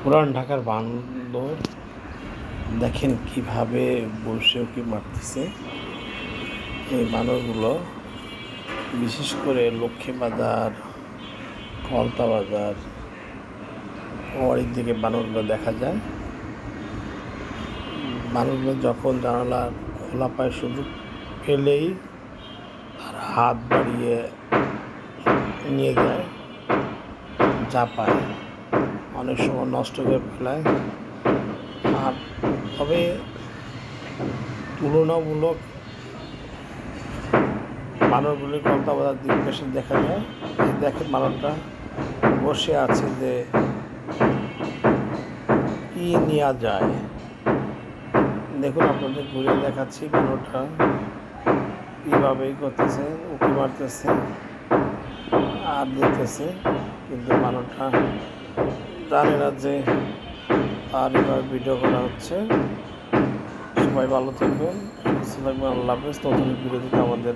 পুরান ঢাকার বান্দর। দেখেন কীভাবে বসে উকি মারতেছে। এই বানরগুলো বিশেষ করে লক্ষ্মী বাজার, কলতা বাজার, ওয়ারির দিকে বানরগুলো দেখা যায়। বানরগুলো যখন জানালা খোলা পায় সুযোগ পেলেই তার হাত বাড়িয়ে নিয়ে যায়, যা পায়। অনেক সময় নষ্ট করে ফেলায়। আর তবে তুলনামূলক বানরগুলি কলতা বাজার দিক বেশি দেখা যায়। দেখে বানরটা বসে আছে যে কি নেওয়া যায়। দেখুন আপনাদের ঘুরে দেখাচ্ছি বানরটা কীভাবে করতেছে, উঁকি মারতেছে, আর দেখতেছে কিন্তু বানরটা জানে না যে আর এবার ভিডিও করা হচ্ছে। সবাই ভালো থাকবেন আল্লাহ হাফেজ। নতুন ভিডিও আমাদের।